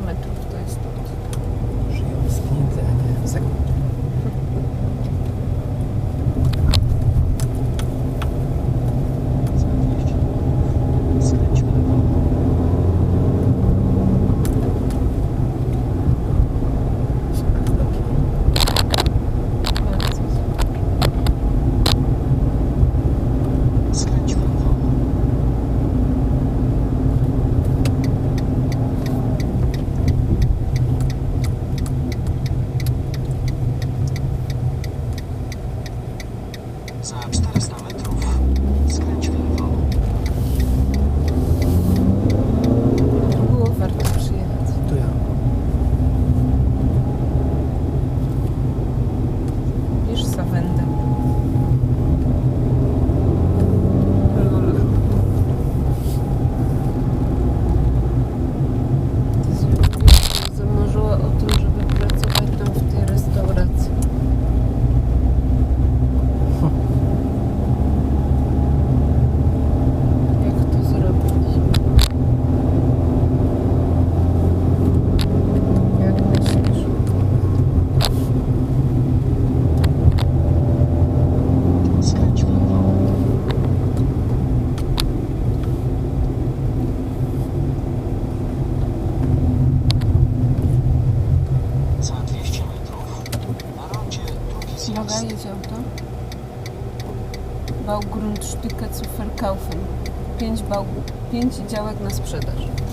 metrów to jest stąd. Z nigdy, a nie w zakupie. Baugrundstücke zu verkaufen. pięć bau, pięć działek na sprzedaż.